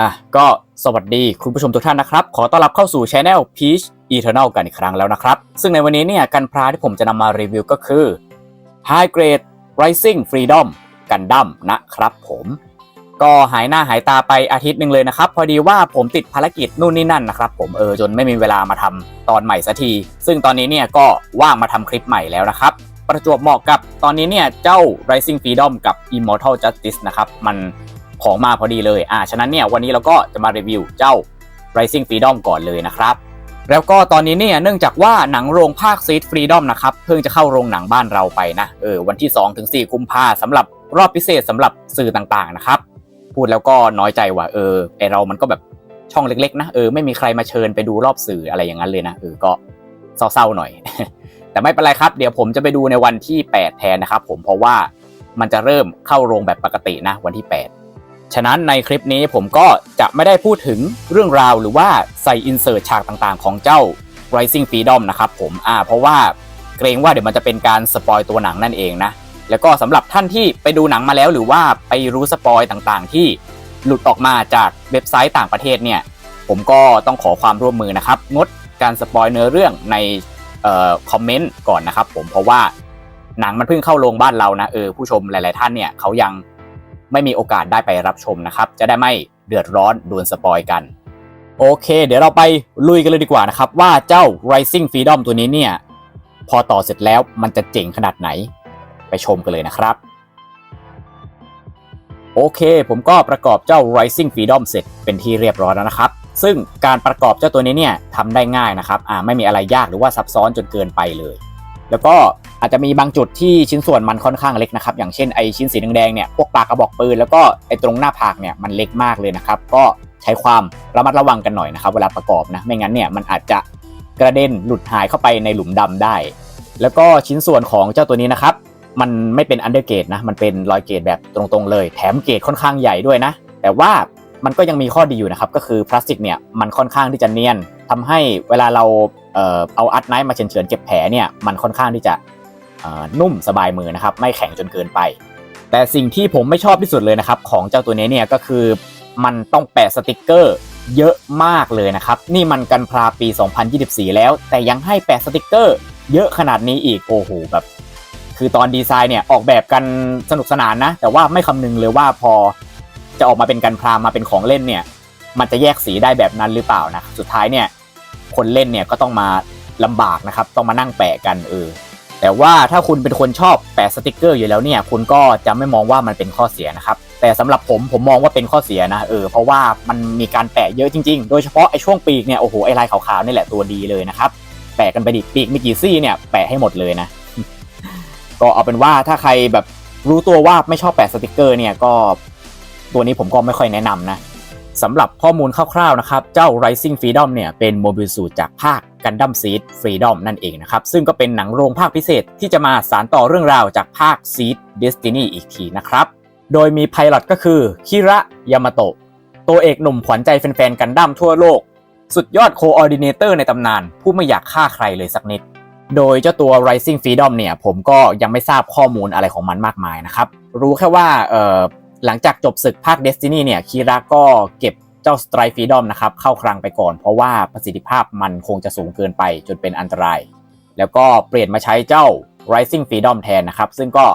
อะก็สวัสดีคุณผู้ชมทุกท่านนะครับ ขอต้อนรับเข้าสู่ช anel Peach Eternal กันอีกครั้งแล้วนะครับ ซึ่งในวันนี้เนี่ยกันพราที่ผมจะนำมารีวิวก็คือ High Grade Rising Freedom กันดั้มนะครับผม ก็หายหน้าหายตาไปอาทิตย์หนึ่งเลยนะครับ พอดีว่าผมติดภารกิจนู่นนี่นั่นนะครับผมเออจนไม่มีเวลามาทำตอนใหม่สักที ซึ่งตอนนี้เนี่ยก็ว่างมาทำคลิปใหม่แล้วนะครับ ประจวบเหมาะกับตอนนี้เนี่ยเจ้า Rising Freedom กับ Immortal Justice นะครับมัน ของมาพอดีเลยอ่าฉะนั้นเนี่ยวันนี้เราก็จะมารีวิวเจ้า Rising Freedom ก่อนเลยนะครับแล้วก็ตอนนี้เนี่ยเนื่องจากว่าหนังโรงภาค Seed Freedom นะครับเพิ่งจะเข้าโรงหนังบ้านเราไปนะเออวันที่2ถึง4กุมภาสำหรับรอบพิเศษสำหรับสื่อต่างๆนะครับพูดแล้วก็น้อยใจว่าเออไอเรามันก็แบบช่องเล็กๆนะเออไม่มีใครมาเชิญไปดูรอบสื่ออะไรอย่างนั้นเลยนะเออก็เศร้าๆหน่อย แต่ไม่เป็นไรครับ เดี๋ยวผมจะไปดูในวันที่ 8 แทนนะครับผมเพราะว่ามันจะเริ่มเข้าโรงแบบปกตินะวันที่ 8 ฉะนั้นในคลิปนี้ผมก็จะไม่ได้พูดถึงเรื่องราวหรือว่าใส่อินเสิร์ตฉากต่างๆ ของเจ้า Rising Freedom นะครับผมอ่าเพราะว่าเกรงว่าเดี๋ยวมันจะเป็นการสปอยตัวหนังนั่นเองนะ แล้วก็สำหรับท่านที่ไปดูหนังมาแล้วหรือว่าไปรู้สปอยต่างๆ ที่หลุดออกมาจากเว็บไซต์ต่างประเทศเนี่ย ผมก็ต้องขอความร่วมมือนะครับ งดการสปอยเนื้อเรื่องในออคอมเมนต์ก่อนนะครับผมเพราะว่าหนังมันเพิ่งเข้าโรงบ้านเรานะเออผู้ชมหลาย ๆ ท่านเนี่ยเขายัง ไม่มีโอกาสได้ไปรับชมนะครับ จะได้ไม่เดือดร้อนโดนสปอยกัน โอเค เดี๋ยวเราไปลุยกันเลยดีกว่านะครับ ว่าเจ้า Rising Freedom ตัวนี้เนี่ย พอต่อเสร็จแล้วมันจะเจ๋งขนาดไหน ไปชมกันเลยนะครับโอเค ผมก็ประกอบเจ้า Rising Freedom เสร็จเป็นที่เรียบร้อยแล้วนะครับ ซึ่งการประกอบเจ้าตัวนี้เนี่ยทำได้ง่ายนะครับ อ่าไม่มีอะไรยากหรือว่าซับซ้อนจนเกินไปเลย แล้วก็อาจจะมีบางจุดที่ชิ้นส่วนมันค่อนข้างเล็กนะครับ อย่างเช่นไอชิ้นสีแดงๆเนี่ยพวกปากกระบอกปืนแล้วก็ไอตรงหน้าผากเนี่ยมันเล็กมากเลยนะครับ ก็ใช้ความระมัดระวังกันหน่อยนะครับ เวลาประกอบนะไม่งั้นเนี่ยมันอาจจะกระเด็นหลุดหายเข้าไปในหลุมดำได้ แล้วก็ชิ้นส่วนของเจ้าตัวนี้นะครับมันไม่เป็นอันเดอร์เกรดนะมันเป็นรอยเกรดแบบตรงๆเลย แถมเกรดค่อนข้างใหญ่ด้วยนะ แต่ว่า มันก็ยังมีข้อดีอยู่นะครับ ก็คือพลาสติกเนี่ยมันค่อนข้างที่จะเนียนทำให้เวลาเราเอ่อเอาอัดไนท์มาเฉือนเก็บแผลเนี่ยมันค่อนข้างที่จะนุ่มสบายมือนะครับไม่แข็งจนเกินไป แต่สิ่งที่ผมไม่ชอบที่สุดเลยนะครับของเจ้าตัวนี้เนี่ยก็คือมันต้องแปะสติกเกอร์เยอะมากเลยนะครับ นี่มันกันพราปี 2024 แล้ว แต่ยังให้แปะสติกเกอร์ เยอะขนาดนี้อีกโอ้โหแบบ คือตอนดีไซน์เนี่ยออกแบบกันสนุกสนานนะ แต่ว่าไม่คำนึงเลยว่าพอ จะออกมาเป็นกันพรามมาเป็นของเล่นเนี่ย มันจะแยกสีได้แบบนั้นหรือเปล่านะสุดท้ายเนี่ย คนเล่นเนี่ยก็ต้องมาลำบากนะครับ ต้องมานั่งแปะกันเออแต่ว่าถ้าคุณเป็นคนชอบแปะสติกเกอร์อยู่แล้วเนี่ย คุณก็จะไม่มองว่ามันเป็นข้อเสียนะครับ แต่สำหรับผมผมมองว่าเป็นข้อเสียนะเออเพราะว่ามันมีการแปะเยอะจริง ๆ โดยเฉพาะไอ้ช่วงปีกเนี่ยโอ้โหไอ้ลายขาวๆนี่แหละตัวดีเลยนะครับแปะกันไปดิปีกมีกี่ซี่เนี่ยแปะให้หมดเลยนะก็เอาเป็นว่าถ้าใครแบบรู้ตัวว่าไม่ชอบแปะสติกเกอร์เนี่ยก็ ตัวนี้ผมก็ไม่ค่อยแนะนำนะสำหรับข้อมูลคร่าวๆนะครับ เจ้า Rising Freedom เนี่ยเป็นโมบิลสูตจากภาค Gundam Seed Freedom นั่นเองนะครับ ซึ่งก็เป็นหนังโรงภาคพิเศษที่จะมาสารต่อเรื่องราวจากภาค Seed Destiny อีกทีนะครับ โดยมีไพลอตก็คือคิระยามาโตะตัวเอกหนุ่มขวัญใจแฟนๆกันดั้มทั่วโลก สุดยอดโคออร์ดิเนเตอร์ในตำนาน ผู้ไม่อยากฆ่าใครเลยสักนิด โดยเจ้าตัว Rising Freedom เนี่ยผมก็ยังไม่ทราบข้อมูลอะไรของมันมากมายนะครับ รู้แค่ว่าเอ่อ หลังจากจบศึกภาค Destiny เนี่ยคีระก็เก็บเจ้า Strike Freedom นะครับเข้าคลังไปก่อน เพราะว่าประสิทธิภาพมันคงจะสูงเกินไปจนเป็นอันตราย แล้วก็เปลี่ยนมาใช้เจ้า Rising Freedom แทนนะครับ ซึ่งก็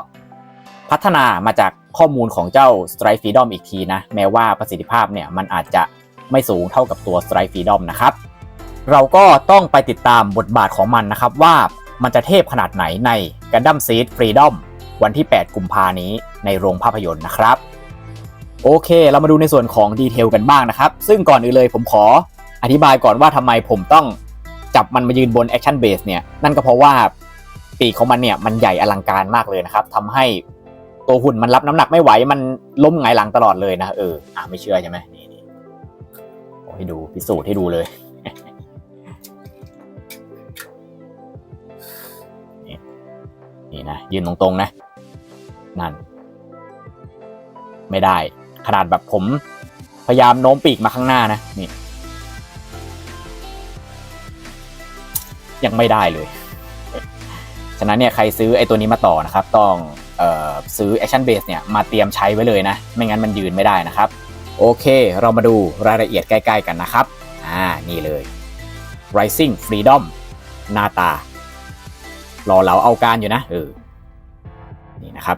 พัฒนามาจากข้อมูลของเจ้า Strike Freedom อีกทีนะ แม้ว่าประสิทธิภาพเนี่ยมันอาจจะไม่สูงเท่ากับตัว Strike Freedom นะครับ เราก็ต้องไปติดตามบทบาทของมันนะครับ ว่ามันจะเทพขนาดไหนใน Gundam Seed Freedom วันที่ 8 กุมภานี้ในโรงภาพยนตร์นะครับ โอเค เรามาดูในส่วนของดีเทลกันบ้างนะครับ ซึ่งก่อนอื่นเลยผมขออธิบายก่อนว่าทำไมผมต้องจับมันมายืนบน Action Base เนี่ย นั่นก็เพราะว่าปีกของมันเนี่ยมันใหญ่อลังการมากเลยนะครับทำให้ตัวหุ่นมันรับน้ำหนักไม่ไหว มันล้มหงหลังตลอดเลยนะเอออ่าไม่เชื่อใช่ไหมนี่นี่ให้ดูพิสูจน์ให้ดูเลยนี่นี่นะยืนตรงๆนะ นั่น ไม่ได้ ขนาดแบบผมพยายามโน้มปีกมาข้างหน้านะนี่ยังไม่ได้เลย ฉะนั้นเนี่ยใครซื้อไอ้ตัวนี้มาต่อนะครับ ต้องเออซื้อ Action Base เนี่ยมาเตรียมใช้ไว้เลยนะ ไม่งั้นมันยืนไม่ได้นะครับโโอเค เรามาดูรายละเอียดใกล้ ๆ กันนะครับ อ่า นี่เลย Rising Freedom หน้าตา รอเหลาเอาการอยู่นะ เออ นี่นะครับ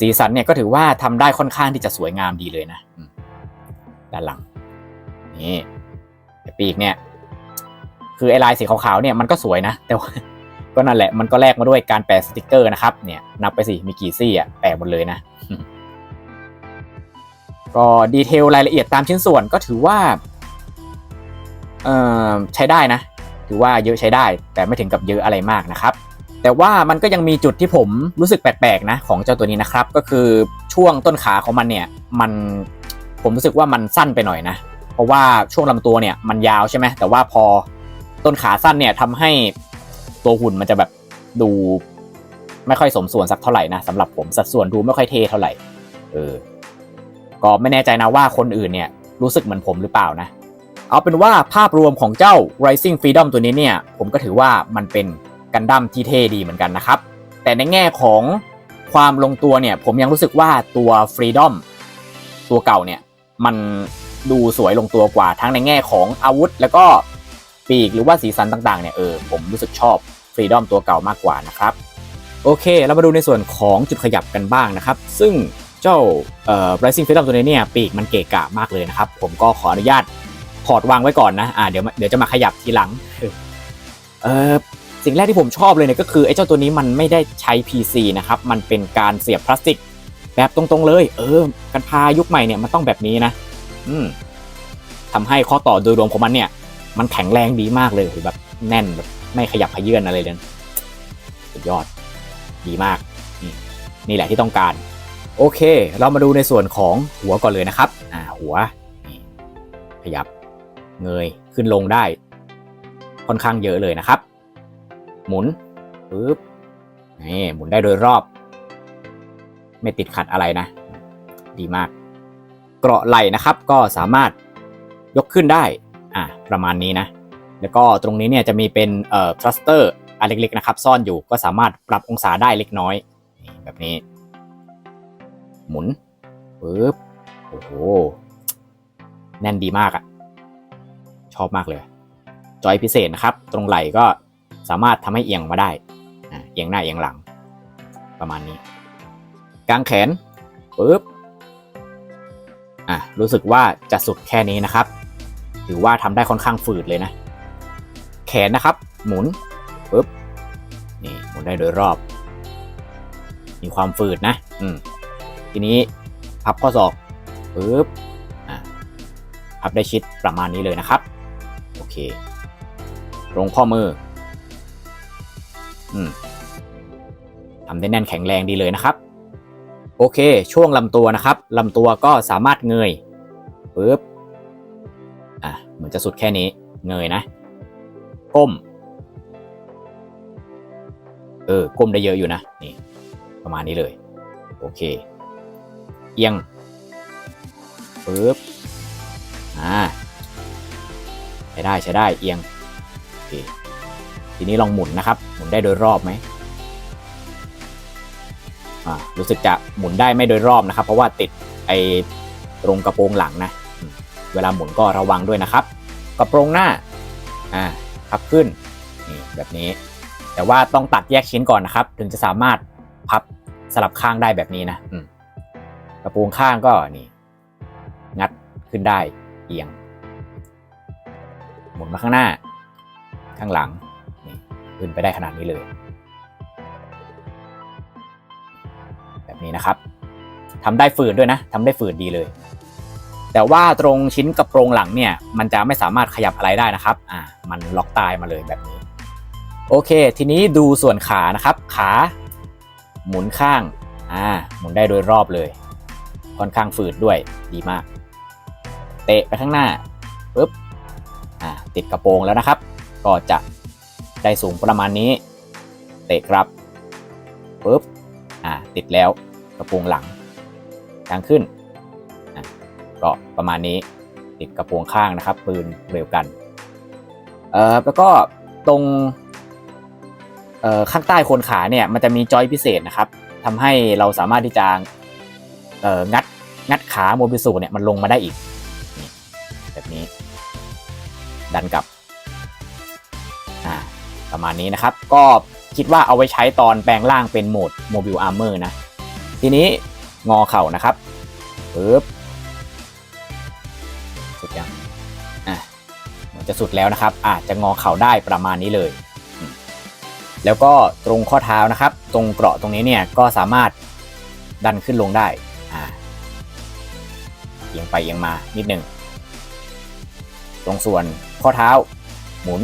สีสันเนี่ยก็ถือว่าทำได้ค่อนข้างที่จะสวยงามดีเลยนะด้านหลังนี่แต่ปีกเนี่ย คือไอลายสีขาวๆเนี่ยมันก็สวยนะ แต่ว่าก็นั่นแหละมันก็แลกมาด้วยการแปะสติกเกอร์นะครับ เนี่ยนับไปสิมีกี่ซี่อะแปะหมดเลยนะ ก็ดีเทลรายละเอียดตามชิ้นส่วนก็ถือว่าเอ่อใช้ได้นะ ถือว่าเยอะใช้ได้ แต่ไม่ถึงกับเยอะอะไรมากนะครับ แต่ว่ามันก็ยังมีจุดที่ผมรู้สึกแปลกๆนะของเจ้าตัวนี้นะครับ ก็คือช่วงต้นขาของมันเนี่ยมันผมรู้สึกว่ามันสั้นไปหน่อยนะ เพราะว่าช่วงลำตัวเนี่ยมันยาวใช่ไหมแต่ว่าพอต้นขาสั้นเนี่ยทำให้ตัวหุ่นมันจะแบบดูไม่ค่อยสมส่วนสักเท่าไหร่นะสำหรับผมสัดส่วนดูไม่ค่อยเทเท่าไหร่เออก็ไม่แน่ใจนะว่าคนอื่นเนี่ยรู้สึกเหมือนผมหรือเปล่านะ เอาเป็นว่าภาพรวมของเจ้า Rising Freedom ตัวนี้เนี่ย ผมก็ถือว่ามันเป็น กันดั้มที่เท่ดีเหมือนกันนะครับ แต่ในแง่ของความลงตัวเนี่ย ผมยังรู้สึกว่าตัว Freedom ตัวเก่าเนี่ย มันดูสวยลงตัวกว่าทั้งในแง่ของอาวุธ แล้วก็ปีกหรือว่าสีสันต่างๆเนี่ยเออผมรู้สึกชอบ Freedom ตัวเก่ามากกว่านะครับ โอเค เรามาดูในส่วนของจุดขยับกันบ้างนะครับ ซึ่งเจ้าเอ่อ Rising Freedom ตัวนี้เนี่ยปีกมันเกะกะมากเลยนะครับ ผมก็ขออนุญาตถอดวางไว้ก่อนนะ อ่า เดี๋ยว เดี๋ยวจะมาขยับทีหลัง เออ สิ่งแรกที่ผมชอบเลยเนี่ยก็คือไอ้เจ้าตัวนี้มันไม่ได้ใช้ PC นะครับ มันเป็นการเสียบพลาสติก แบบตรงๆเลย เออ กันพายุคใหม่เนี่ยมันต้องแบบนี้นะ อืมทำให้ข้อต่อโดยรวมของมันเนี่ย มันแข็งแรงดีมากเลยแบบแน่นแบบไม่ขยับขยื่นอะไรเลยสุดยอดดีมาก นี่นี่แหละที่ต้องการ โอเค เรามาดูในส่วนของหัวก่อนเลยนะครับ อ่า หัวขยับเงยขึ้นลงได้ ค่อนข้างเยอะเลยนะครับ หมุนปึ๊บนี่หมุนได้โดยรอบ ไม่ติดขัดอะไรนะ ดีมาก เกราะไหล่นะครับก็สามารถยกขึ้นได้อ่าประมาณนี้นะ แล้วก็ตรงนี้เนี่ยจะมีเป็นเอ่อทรัสเตอร์อันเล็กๆนะครับ ซ่อนอยู่ก็สามารถปรับองศาได้เล็กน้อยแบบนี้ หมุนปึ๊บโอ้โห แน่นดีมากอะชอบมากเลย จอยพิเศษนะครับ ตรงไหล่ก็ สามารถทำให้เอียงมาได้เอียงหน้าเอียงหลัง ประมาณนี้ กางแขนปึ๊บอะรู้สึกว่าจะสุดแค่นี้นะครับ ถือว่าทำได้ค่อนข้างฝืดเลยนะ แขนนะครับ หมุนปึ๊บนี่หมุนได้โดยรอบ มีความฝืดนะ อืมทีนี้พับข้อศอกปึ๊บอะพับได้ชิดประมาณนี้เลยนะครับ โอเคตรงข้อมือ ทำได้แน่นแข็งแรงดีเลยนะครับ โอเค ช่วงลำตัวนะครับลำตัวก็สามารถเงยปึ๊บอะเหมือนจะสุดแค่นี้เงยนะก้มเออก้มได้เยอะอยู่นะนี่ ประมาณนี้เลย โอเค เอียงปึ๊บอ่าใช้ได้ใช้ได้เอียงโอเค ทีนี้ลองหมุนนะครับ หมุนได้โดยรอบไหมรู้สึกจะหมุนได้ไม่โดยรอบนะครับ เพราะว่าติดไอตรงกระโปรงหลังนะเวลาหมุนก็ระวังด้วยนะครับ กระโปรงหน้าอ่าพับขึ้นนี่แบบนี้ แต่ว่าต้องตัดแยกชิ้นก่อนนะครับ ถึงจะสามารถพับสลับข้างได้แบบนี้นะกระโปรงข้างก็นี่ งัดขึ้นได้เอียง หมุนมาข้างหน้า ข้างหลัง ขึ้นไปได้ขนาดนี้เลย แบบนี้นะครับทำได้ฝืดด้วยนะทำได้ฝืดดีเลย แต่ว่าตรงชิ้นกระโปรงหลังเนี่ยมันจะไม่สามารถขยับอะไรได้นะครับอ่ามันล็อกตายมาเลยแบบนี้ โอเค ทีนี้ดูส่วนขานะครับ ขาหมุนข้างอ่าหมุนได้โดยรอบเลย ค่อนข้างฝืดด้วยดีมาก เตะไปข้างหน้าปึ๊บอ่าติดกระโปรงแล้วนะครับ ก็จะ ได้สูงประมาณนี้ เตะครับปึ๊บอ่าติดแล้วกระโปรงหลังกางขึ้นอะก็ประมาณนี้ติดกระโปรงข้างนะครับ ปืนเร็วกันเอ่อแล้วก็ตรงเอ่อข้างใต้โคนขาเนี่ยมันจะมีจอยพิเศษนะครับทำให้เราสามารถที่จะเอ่องัดงัดขาโมบิสุเนี่ยมันลงมาได้อีก แบบนี้ ดันกลับ ประมาณนี้นะครับ ก็คิดว่าเอาไว้ใช้ตอนแปลงร่างเป็นโหมดโมบิลอาร์เมอร์นะ ทีนี้งอเข่านะครับปึ๊บสุดยังอะเหมือนจะสุดแล้วนะครับ อาจจะงอเข่าได้ประมาณนี้เลย แล้วก็ตรงข้อเท้านะครับ ตรงเกราะตรงนี้เนี่ยก็สามารถดันขึ้นลงได้อ่าเอียงไปเอียงมานิดหนึ่งตรงส่วนข้อเท้าหมุน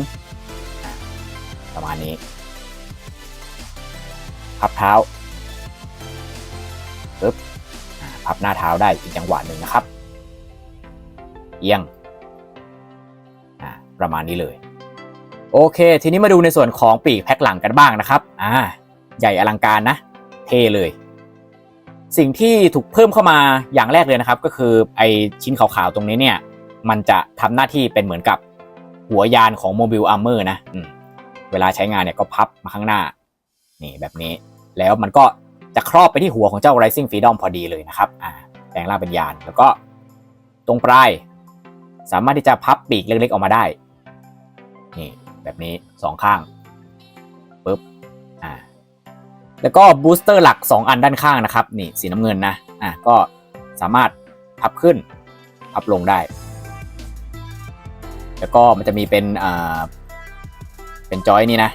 ประมาณนี้พับเท้าปึ๊บพับหน้าเท้าได้อีกจังหวะหนึ่งนะครับ เอียงประมาณนี้เลย โอเค ทีนี้มาดูในส่วนของปีกแพ็คหลังกันบ้างนะครับอ่าใหญ่อลังการนะ เท่เลย สิ่งที่ถูกเพิ่มเข้ามาอย่างแรกเลยนะครับ ก็คือไอชิ้นขาวๆตรงนี้เนี่ย มันจะทำหน้าที่เป็นเหมือนกับหัวยานของโมบิลอาร์เมอร์นะ วลาใช้งานเนี่ยก็พับมาข้างหน้า นี่แบบนี้ แล้วมันก็จะครอบไปที่หัวของเจ้า Rising Freedom พอดีเลยนะครับอ่าแปลงร่างเป็นยาน แล้วก็ตรงปลาย สามารถที่จะพับปีกเล็กๆออกมาได้ นี่แบบนี้สองข้างปึ๊บอ่าแล้วก็บูสเตอร์หลัก 2 อันด้านข้างนะครับ นี่สีน้ำเงินนะอ่าก็สามารถพับขึ้น พับลงได้ แล้วก็มันจะมีเป็นอ่า เป็นจอยนี่นะ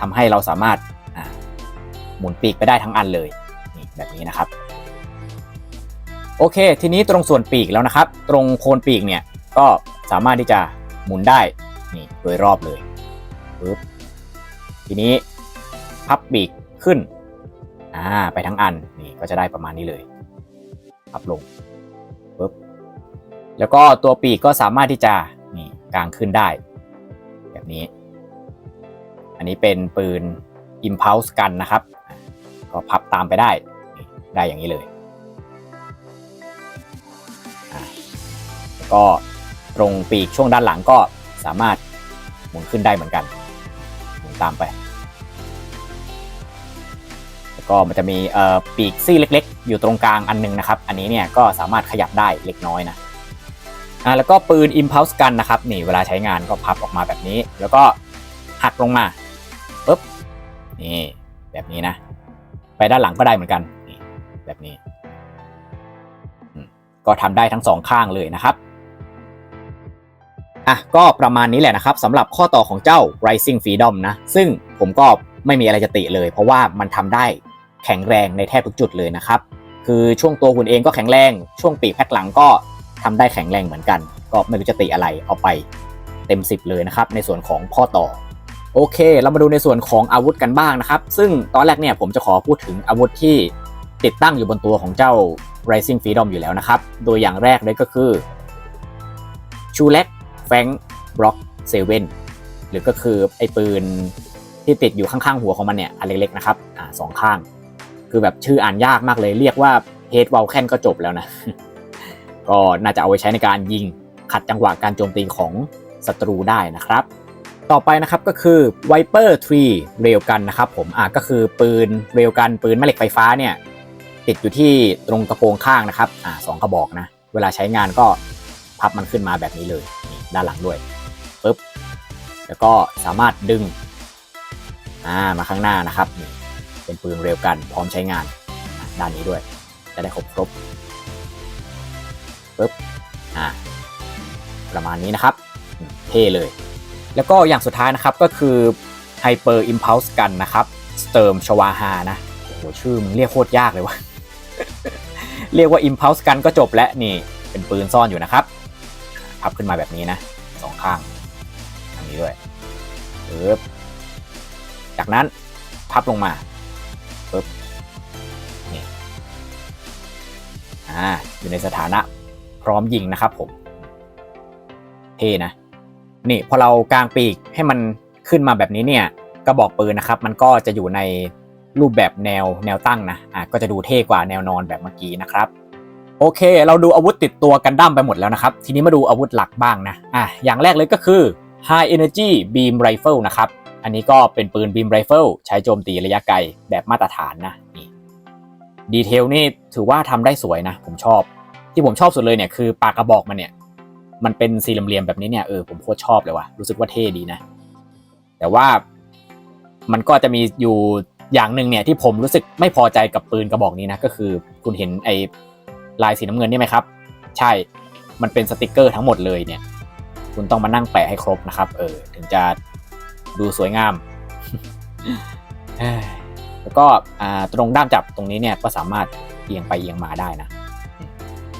ทำให้เราสามารถหมุนปีกไปได้ทั้งอันเลยนี่แบบนี้นะครับ โอเค ทีนี้ตรงส่วนปีกแล้วนะครับ ตรงโคนปีกเนี่ยก็สามารถที่จะหมุนได้นี่โดยรอบเลยปึ๊บทีนี้พับปีกขึ้นอ่าไปทั้งอันนี่ก็จะได้ประมาณนี้เลยพับลงปึ๊บแล้วก็ตัวปีกก็สามารถที่จะนี่กางขึ้นได้ แบบนี้ อันนี้เป็นปืน Impulse กันนะครับ ก็พับตามไปได้ได้อย่างนี้เลยแล้วก็ตรงปีกช่วงด้านหลังก็สามารถหมุนขึ้นได้เหมือนกัน หมุนตามไป แล้วก็มันจะมีปีกซี่เล็ก ๆ อยู่ตรงกลางอันหนึงนะครับ อันนี้เนี่ยก็สามารถขยับได้เล็กน้อยนะอะแล้วก็ปืน Impulse กันนะครับ นี่เวลาใช้งานก็พับออกมาแบบนี้ แล้วก็หักลงมา นี่แบบนี้นะ ไปด้านหลังก็ได้เหมือนกันนี่แบบนี้ ก็ทำได้ทั้งสองข้างเลยนะครับอะก็ประมาณนี้แหละนะครับสำหรับข้อต่อของเจ้า Rising Freedom นะ ซึ่งผมก็ไม่มีอะไรจะติเลย เพราะว่ามันทำได้แข็งแรงในแทบทุกจุดเลยนะครับ คือช่วงตัวคุณเองก็แข็งแรง ช่วงปีกแพ็คหลังก็ทำได้แข็งแรงเหมือนกัน ก็ไม่รู้จะติอะไรเอาไปเต็ม 10 เลยนะครับ ในส่วนของข้อต่อ โอเค เรามาดูในส่วนของอาวุธกันบ้างนะครับ ซึ่งตอนแรกเนี่ยผมจะขอพูดถึงอาวุธที่ติดตั้งอยู่บนตัวของเจ้า Rising Freedom อยู่แล้วนะครับ โดยอย่างแรกเลยก็คือชูเล็กแฟงบล็อกเซเว่นหรือก็คือไอ้ปืนที่ติดอยู่ข้างๆหัวของมันเนี่ยอันเล็กๆนะครับอ่าสองข้าง คือแบบชื่ออ่านยากมากเลย เรียกว่าเฮดว l ลแคนก็จบแล้วนะ ก็น่าจะเอาไว้ใช้ในการยิงขัดจังหวะการโจมตีของศัตรูได้นะครับ ต่อไปนะครับก็คือ Viper 3 r a i l Gun นะครับผมอะก็คือปืน r a i l Gun ปืนแม่เหล็กไฟฟ้าเนี่ยติดอยู่ที่ตรงกระโปรงข้างนะครับอ่าสองกระบอกนะ เวลาใช้งานก็พับมันขึ้นมาแบบนี้เลยนี่ด้านหลังด้วยปึ๊บแล้วก็สามารถดึงอ่ามาข้างหน้านะครับนี่เป็นปืนเร็วกันพร้อมใช้งานด้านนี้ด้วย จะได้ครบครบปึ๊บอ่าประมาณนี้นะครับ เท่เลย แล้วก็อย่างสุดท้ายนะครับก็คือ Hyper Impulse กันนะครับ Sturm s h w a h a นะโอ้โหชื่อมึงเรียกโคตรยากเลยวะเรียกว่า Impulse กันก็จบแล้วนี่เป็นปืนซ่อนอยู่นะครับพับขึ้นมาแบบนี้นะสองข้างทางนี้ด้วยปึ๊บจากนั้นพับลงมาปึ๊บนี่อ่าอยู่ในสถานะพร้อมยิงนะครับผม เท่นะ นี่พอเรากางปีกให้มันขึ้นมาแบบนี้เนี่ยกระบอกปืนนะครับ มันก็จะอยู่ในรูปแบบแนวแนวตั้งนะอะก็จะดูเท่กว่าแนวนอนแบบเมื่อกี้นะครับโอเค เราดูอาวุธติดตัวกันดั้มไปหมดแล้วนะครับ ทีนี้มาดูอาวุธหลักบ้างนะอะอย่างแรกเลยก็คือ High Energy Beam Rifle นะครับ อันนี้ก็เป็นปืน Beam Rifle ใช้โจมตีระยะไกลแบบมาตรฐานนะนี่ดีเทลนี่ถือว่าทำได้สวยนะ ผมชอบ ที่ผมชอบสุดเลยเนี่ยคือปากกระบอกมันเนี่ย มันเป็นสี่เหลี่ยมแบบนี้เนี่ยเออผมโคตรชอบเลยว่ะรู้สึกว่าเท่ดีนะ แต่ว่ามันก็จะมีอยู่อย่างหนึ่งเนี่ยที่ผมรู้สึกไม่พอใจกับปืนกระบอกนี้นะก็คือคุณเห็นไอ้ลายสีน้ำเงินนี่ไหมครับ ใช่มันเป็นสติกเกอร์ทั้งหมดเลยเนี่ย คุณต้องมานั่งแปะให้ครบนะครับ เออ ถึงจะดูสวยงาม แล้วก็ตรงด้ามจับตรงนี้เนี่ยก็สามารถเอียงไปเอียงมาได้นะ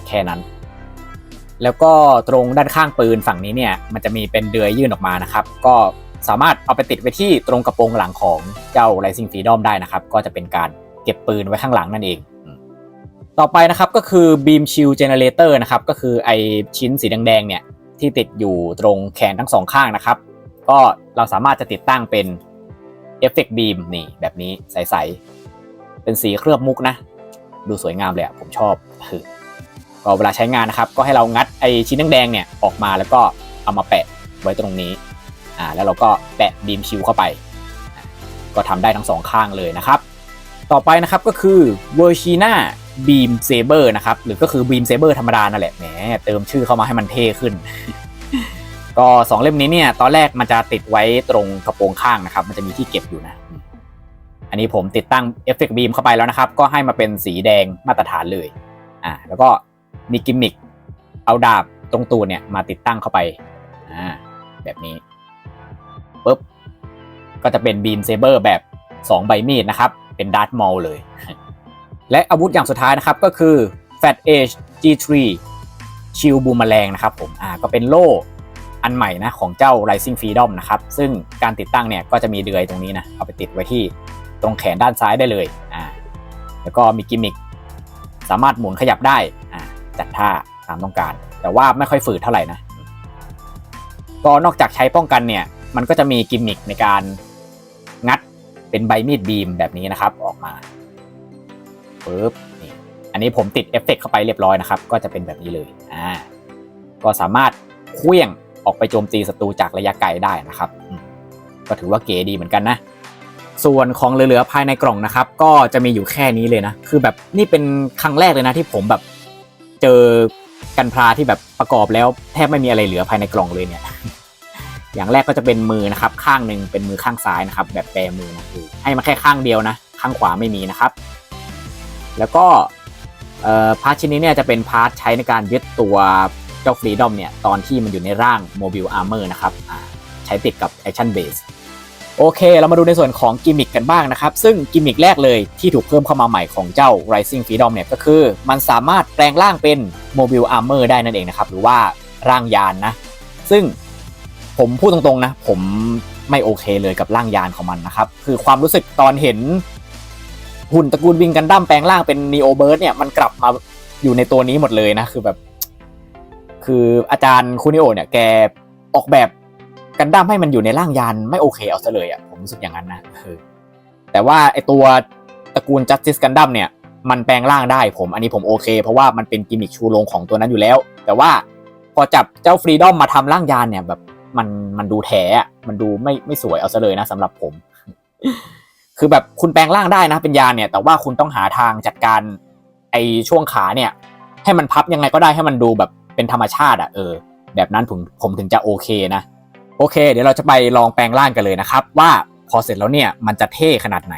แค่นั้น แล้วก็ตรงด้านข้างปืนฝั่งนี้เนี่ยมันจะมีเป็นเดือยยื่นออกมานะครับ ก็สามารถเอาไปติดไว้ที่ตรงกระโปรงหลังของเจ้า Rising Freedom ได้นะครับ ก็จะเป็นการเก็บปืนไว้ข้างหลังนั่นเอง ต่อไปนะครับก็คือ Beam Shield Generator นะครับ ก็คือไอชิ้นสีแดงๆเนี่ยที่ติดอยู่ตรงแขนทั้งสองข้างนะครับ ก็เราสามารถจะติดตั้งเป็นเอฟเฟกต์บีมนี่แบบนี้ใสๆ เป็นสีเคลือบมุกนะ ดูสวยงามเลยอะผมชอบคือ ก็เวลาใช้งานนะครับ ก็ให้เรางัดไอชิ้นแดงๆเนี่ยออกมาแล้วก็เอามาแปะไว้ตรงนี้อ่าแล้วเราก็แปะบีมชิวเข้าไป ก็ทำได้ทั้งสองข้างเลยนะครับ ต่อไปนะครับก็คือ v e r c i n a Beam Saber นะครับหรือก็คือ Beam Saber ธรรมดานั่นแหละแหมเติมชื่อเข้ามาให้มันเท่ขึ้น ก็สองเล่มนี้เนี่ยตอนแรกมันจะติดไว้ตรงกระโปรงข้างนะครับ มันจะมีที่เก็บอยู่นะอันนี้ผมติดตั้งเอฟเฟกต์บีมเข้าไปแล้วนะครับ ก็ให้มาเป็นสีแดงมาตรฐานเลยอ่าแล้วก็ มีกิมมิคเอาดาบตรงตูเนี่ยมาติดตั้งเข้าไปอ่าแบบนี้ปุ๊บก็จะเป็นบีมเซเบอร์แบบ 2 ใบมีดนะครับ เป็นดาร์ m มอลเลย และอาวุธอย่างสุดท้ายนะครับก็คือ Fat Edge G3 ชิลบูมแมลงนะครับผมอ่าก็เป็นโล่อันใหม่นะของเจ้า Rising Freedom นะครับ ซึ่งการติดตั้งเนี่ยก็จะมีเดือยตรงนี้นะ เอาไปติดไว้ที่ตรงแขนด้านซ้ายได้เลยอ่าแล้วก็มีกิมมิคสามารถหมุนขยับได้ จัดท่าตามต้องการ แต่ว่าไม่ค่อยฝืดเท่าไหร่นะก็นอกจากใช้ป้องกันเนี่ย มันก็จะมีกิมมิคในการงัดเป็นใบมีดบีมแบบนี้นะครับ ออกมาปึ๊บนี่อันนี้ผมติดเอฟเฟกต์เข้าไปเรียบร้อยนะครับ ก็จะเป็นแบบนี้เลยอ่าก็สามารถเคลื่องออกไปโจมตีศัตรูจากระยะไกลได้นะครับ ก็ถือว่าเก๋ดีเหมือนกันนะ ส่วนของเหลือๆภายในกล่องนะครับ ก็จะมีอยู่แค่นี้เลยนะ คือแบบนี่เป็นครั้งแรกเลยนะที่ผมแบบ เจอกันพราที่แบบประกอบแล้วแทบไม่มีอะไรเหลือภายในกล่องเลยเนี่ย อย่างแรกก็จะเป็นมือนะครับ ข้างหนึ่งเป็นมือข้างซ้ายนะครับ แบบแปรมือนะคือให้มาแค่ข้างเดียวนะ ข้างขวาไม่มีนะครับ แล้วก็พาร์ทชิ้นนี้เนี่ยจะเป็นพาร์ทใช้ในการยึดตัวเจ้าฟรีดอมเนี่ยตอนที่มันอยู่ในร่างโมบิลอาร์เมอร์นะครับใช้ติดกับแอคชั่นเบส โอเค เรามาดูในส่วนของกิมมิคกันบ้างนะครับ ซึ่งกิมมิคแรกเลยที่ถูกเพิ่มเข้ามาใหม่ของเจ้า Rising Freedom เนี่ยก็คือ มันสามารถแปลงร่างเป็น Mobile Armor ได้นั่นเองนะครับ หรือว่าร่างยานนะ ซึ่งผมพูดตรงๆนะ ผมไม่โอเคเลยกับร่างยานของมันนะครับ คือความรู้สึกตอนเห็นหุ่นตระกูลวิงกันดั้มแปลงร่างเป็น Neo Bird เนี่ยมันกลับมาอยู่ในตัวนี้หมดเลยนะ คือแบบ คืออาจารย์คุนิโอเนี่ยแกออกแบบ กันดั้มให้มันอยู่ในร่างยานไม่โอเคเอาซะเลยอะผมรู้สึกอย่างนั้นนะแต่ว่าไอตัวตระกูล Justice Gundam เนี่ยมันแปลงร่างได้ผมอันนี้ผมโอเค เพราะว่ามันเป็นกิมมิคชูโรงของตัวนั้นอยู่แล้ว แต่ว่าพอจับเจ้าฟรีดอมมาทำร่างยานเนี่ยแบบมันมันดูแถอะมันดูไม่ไม่สวยเอาซะเลยนะสำหรับผม คือแบบคุณแปลงร่างได้นะเป็นยานเนี่ย แต่ว่าคุณต้องหาทางจัดการไอช่วงขาเนี่ย ให้มันพับยังไงก็ได้ให้มันดูแบบเป็นธรรมชาติอะเออ แบบนั้นผมผมถึงจะโอเคนะ โอเค เดี๋ยวเราจะไปลองแปลงร่างกันเลยนะครับ ว่าพอเสร็จแล้วเนี่ยมันจะเท่ขนาดไหน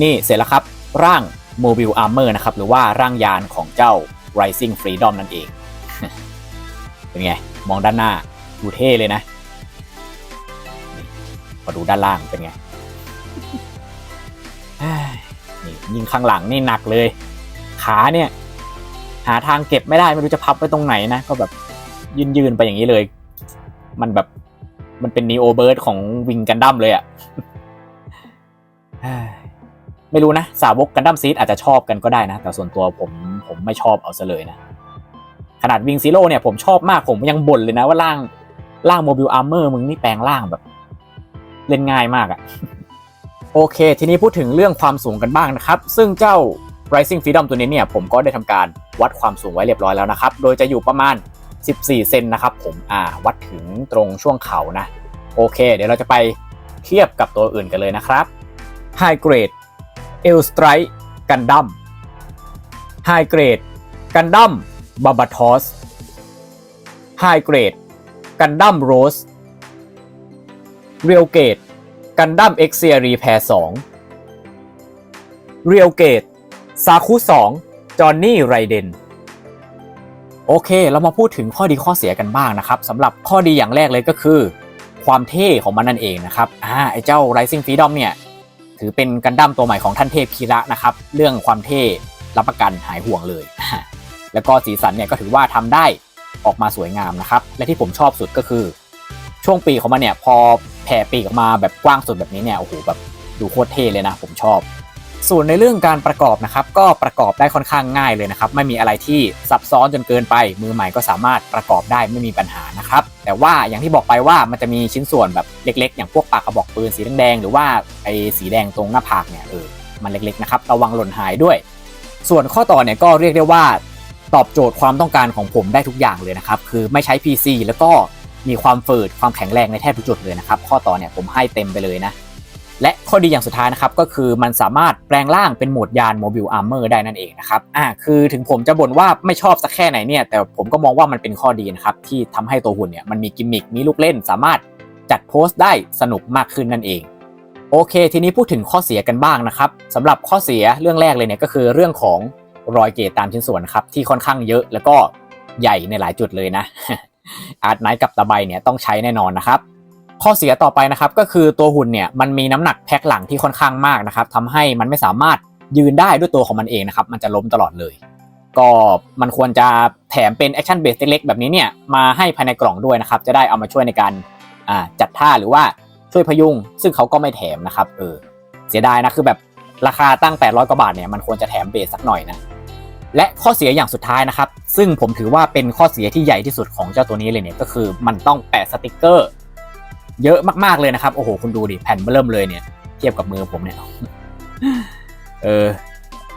นี่เสร็จแล้วครับร่าง Mobile Armor นะครับ หรือว่าร่างยานของเจ้า Rising Freedom นั่นเอง เป็นไง มองด้านหน้า ดูเท่เลยนะมาดูด้านล่างเป็นไงยิงข้างหลังนี่หนักเลย ขาเนี่ย หาทางเก็บไม่ได้ ไม่รู้จะพับไว้ตรงไหนนะ ก็แบบยืนยืนๆไปอย่างนี้เลย มันแบบมันเป็นนีโอเบิร์ดของวิงกันดั้มเลยอะ่ะ ไม่รู้นะสาวกกันดั้มซีดอาจจะชอบกันก็ได้นะ แต่ส่วนตัวผมผมไม่ชอบเอาซะเลยนะ ขนาดวิงซีโร่เนี่ยผมชอบมากผมยังบ่นเลยนะว่าร่างร่างโมบิลอาร์เมอร์มึงนี่แปลงร่างแบบ เล่นง่ายมากอะโอเค ทีนี้พูดถึงเรื่องความสูงกันบ้างนะครับ ซึ่งเจ้า Rising Freedom ตัวนี้เนี่ยผมก็ได้ทำการวัดความสูงไว้เรียบร้อยแล้วนะครับ โดยจะอยู่ประมาณ 14 เซนนะครับผมอ่าวัดถึงตรงช่วงเข่านะ โอเค เดี๋ยวเราจะไปเทียบกับตัวอื่นกันเลยนะครับ High Grade เอลสไตร์กันดั้มไฮเกรดกันดั้มบาบาทอสไฮเกรดกันดั้มโรสเรียลเกตกันดั้มเอ็กเซียรีแพร์สองเรียลเกตซาคุสองจอห์นนี่ไรเดนโอเค เรามาพูดถึงข้อดีข้อเสียกันบ้างนะครับสำหรับข้อดีอย่างแรกเลยก็คือ ความเท่ของมันนั่นเองนะครับอ่าไอเจ้า Rising Freedom เนี่ย ถือเป็นกันดั้มตัวใหม่ของท่านเทพคีระนะครับ เรื่องความเท่รับประกันหายห่วงเลย แล้วก็สีสันเนี่ยก็ถือว่าทำได้ออกมาสวยงามนะครับ และที่ผมชอบสุดก็คือ ช่วงปีของมันเนี่ยพอแผ่ปีออกมาแบบกว้างสุดแบบนี้เนี่ยโอ้โหแบบดูโคตรเท่เลยนะ ผมชอบ ส่วนในเรื่องการประกอบนะครับก็ประกอบได้ค่อนข้างง่ายเลยนะครับไม่มีอะไรที่ซับซ้อนจนเกินไป มือใหม่ก็สามารถประกอบได้ไม่มีปัญหานะครับแต่ว่าอย่างที่บอกไปว่ามันจะมีชิ้นส่วนแบบเล็กๆ อย่างพวกปากกระบอกปืนสีแดงหรือว่าไอ้สีแดงตรงหน้าผากเนี่ยเออมันเล็กๆนะครับระวังหล่นหายด้วย ส่วนข้อต่อเนี่ยก็เรียกได้ว่าตอบโจทย์ความต้องการของผมได้ทุกอย่างเลยนะครับ คือไม่ใช้ PC แล้วก็มีความฝืดความแข็งแรงในแทบทุกจุดเลยนะครับ ข้อต่อเนี่ยผมให้เต็มไปเลยนะ และข้อดีอย่างสุดท้ายนะครับก็คือมันสามารถแปลงร่างเป็นโหมดยานโมบิลอาร์เมอร์ได้นั่นเองนะครับอ่าคือถึงผมจะบ่นว่าไม่ชอบสักแค่ไหนเนี่ยแต่ผมก็มองว่ามันเป็นข้อดีนะครับที่ทำให้ตัวหุ่นเนี่ยมันมีกิมมิคมีลูกเล่น สามารถจัดโพสต์ได้สนุกมากขึ้นนั่นเองโอเค ทีนี้พูดถึงข้อเสียกันบ้างนะครับสำหรับข้อเสียเรื่องแรกเลยเนี่ยก็คือเรื่องของรอยเกตตามชิ้นส่วนนครับที่ค่อนข้างเยอะแล้วก็ใหญ่ในหลายจุดเลยนะอาร์ตไนท์กับตะไบเนี่ยต้องใช้แน่นอนนะครับ ข้อเสียต่อไปนะครับก็คือตัวหุ่นเนี่ยมันมีน้ำหนักแพ็คหลังที่ค่อนข้างมากนะครับทำให้มันไม่สามารถยืนได้ด้วยตัวของมันเองนะครับมันจะล้มตลอดเลย ก็มันควรจะแถมเป็นแอคชั่นเบสเล็กๆแบบนี้เนี่ยมาให้ภายในกล่องด้วยนะครับจะได้เอามาช่วยในการจัดท่าหรือว่าช่วยพยุงซึ่งเขาก็ไม่แถมนะครับเออเสียดายนะคือแบบราคาตั้ง 800 กว่าบาทเนี่ยมันควรจะแถมเบสสักหน่อยนะและข้อเสียอย่างสุดท้ายนะครับ ซึ่งผมถือว่าเป็นข้อเสียที่ใหญ่ที่สุดของเจ้าตัวนี้เลยเนี่ยก็คือมันต้องแปะสติกเกอร์ เยอะมากๆเลยนะครับโอ้โหคุณดูดิแผ่นเริ่มเลยเนี่ยเทียบกับมือผมเนี่ยเออ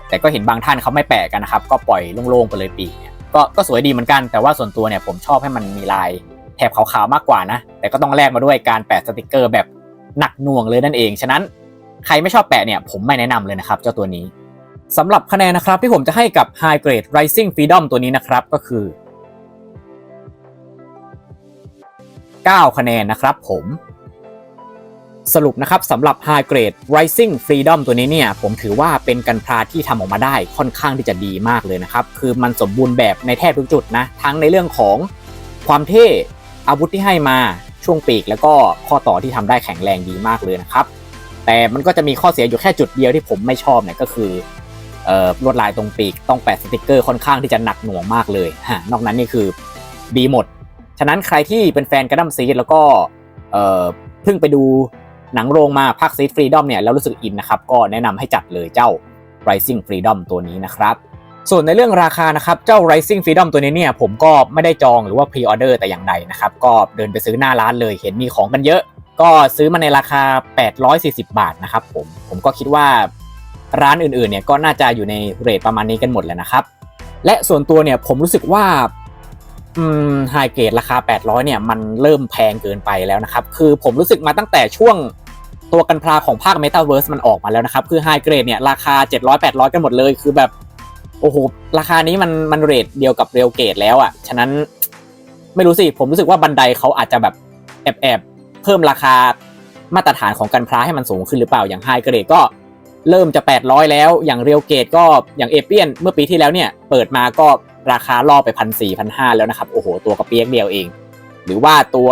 แต่ก็เห็นบางท่านเขาไม่แปะกันนะครับ ก็ปล่อยโล่งๆไปเลยปีกเนี่ยก็ก็สวยดีเหมือนกัน แต่ว่าส่วนตัวเนี่ยผมชอบให้มันมีลายแถบขาวๆมากกว่านะ แต่ก็ต้องแลกมาด้วยการแปะสติกเกอร์แบบหนักหน่วงเลยนั่นเอง ฉะนั้นใครไม่ชอบแปะเนี่ยผมไม่แนะนำเลยนะครับ เจ้าตัวนี้สำหรับคะแนนนะครับที่ผมจะให้กับ High Grade Rising Freedom ตัวนี้นะครับก็คือ 9 คะแนนนะครับผมสรุปนะครับสำหรับ High Grade Rising Freedom ตัวนี้เนี่ยผมถือว่าเป็นกันพลาที่ทำออกมาได้ค่อนข้างที่จะดีมากเลยนะครับ คือมันสมบูรณ์แบบในแทบทุกจุดนะ ทั้งในเรื่องของความเท่อาวุธที่ให้มาช่วงปีก แล้วก็ข้อต่อที่ทำได้แข็งแรงดีมากเลยนะครับ แต่มันก็จะมีข้อเสียอยู่แค่จุดเดียวที่ผมไม่ชอบเนี่ยก็คืออลวดลายตรงปีกต้องแปะสติกเกอร์ค่อนข้างที่จะหนักหน่วงมากเลยฮะนอกนั้นนี่คือดีหมด ฉะนั้นใครที่เป็นแฟนกระดัมซีดแล้วก็เพิ่งไปดูหนังโรงมาภาคซีดฟรีดอมเนี่ยแล้วรู้สึกอินนะครับ ก็แนะนำให้จัดเลยเจ้า Rising Freedom ตัวนี้นะครับส่วนในเรื่องราคานะครับ เจ้า Rising Freedom ตัวนี้เนี่ยผมก็ไม่ได้จองหรือว่าพรีออเดอร์แต่อย่างใดนะครับ ก็เดินไปซื้อหน้าร้านเลยเห็นมีของกันเยอะ ก็ซื้อมาในราคา 840 บาทนะครับผมผมก็คิดว่าร้านอื่นๆเนี่ยก็น่าจะอยู่ในเรทประมาณนี้กันหมดแล้วนะครับ และส่วนตัวเนี่ยผมรู้สึกว่า ไฮเกรดราคา 800 เนี่ย มันเริ่มแพงเกินไปแล้วนะครับ คือผมรู้สึกมาตั้งแต่ช่วงตัวกันพลาของภาค Metaverse มันออกมาแล้วนะครับ คือไฮเกรดเนี่ย ราคา 700 800 กันหมดเลย คือแบบ โอ้โห ราคานี้มันมันเรทเดียวกับเรียวเกตแล้วอะ่ะ ฉะนั้นไม่รู้สิ ผมรู้สึกว่าบันไดเขาอาจจะแบบแอบแอบเพิ่มราคามาตรฐานของกันพลาให้มันสูงขึ้นหรือเปล่า อย่างไฮเกรดก็เริ่มจะ 800 แล้ว อย่างเรียวเกตก็อย่างเอเปียนเมื่อปีที่แล้วเนี่ย เปิดมาก็ ราคาล่อไปพันสี่พันห้าแล้วนะครับ โอ้โห ตัวกระเปียกเดียวเอง หรือว่าตัว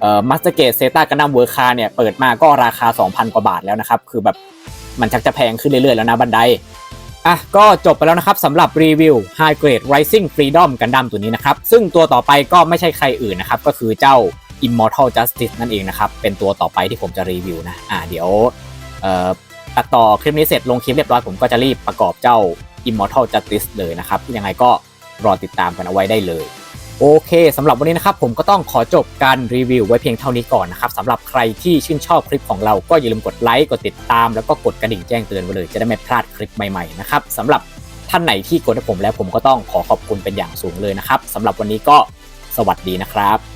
เอ่อมัสเตอร์เกตเซต้ากันดัมเวอร์คาเนี่ยเปิดมาก็ราคา 2,000 กว่าบาทแล้วนะครับ คือแบบมันชักจะแพงขึ้นเรื่อยๆแล้วนะบันไดอะก็จบไปแล้วนะครับสำหรับรีวิว High Grade Rising Freedom กันดั้มตัวนี้นะครับ ซึ่งตัวต่อไปก็ไม่ใช่ใครอื่นนะครับ ก็คือเจ้า Immortal Justice นั่นเองนะครับ เป็นตัวต่อไปที่ผมจะรีวิวนะ อะเดี๋ยวเอ่อตัดต่อคลิปนี้เสร็จลงคลิปเรียบร้อยผมก็จะรีบประกอบเจ้า Immortal Justice เลยนะครับ ยังไงก็รอติดตามกันเอาไว้ได้เลย โอเคสำหรับวันนี้นะครับ ผมก็ต้องขอจบการรีวิวไว้เพียงเท่านี้ก่อนนะครับสำหรับใครที่ชื่นชอบคลิปของเราก็อย่าลืมกดไลค์กดติดตาม แล้วก็กดกระดิ่งแจ้งเตือนไว้เลยจะได้ไม่พลาดคลิปใหม่ๆนะครับสำหรับท่านไหนที่กดให้ผมแล้วผมก็ต้องขอขอบคุณเป็นอย่างสูงเลยนะครับสำหรับวันนี้ก็สวัสดีนะครับ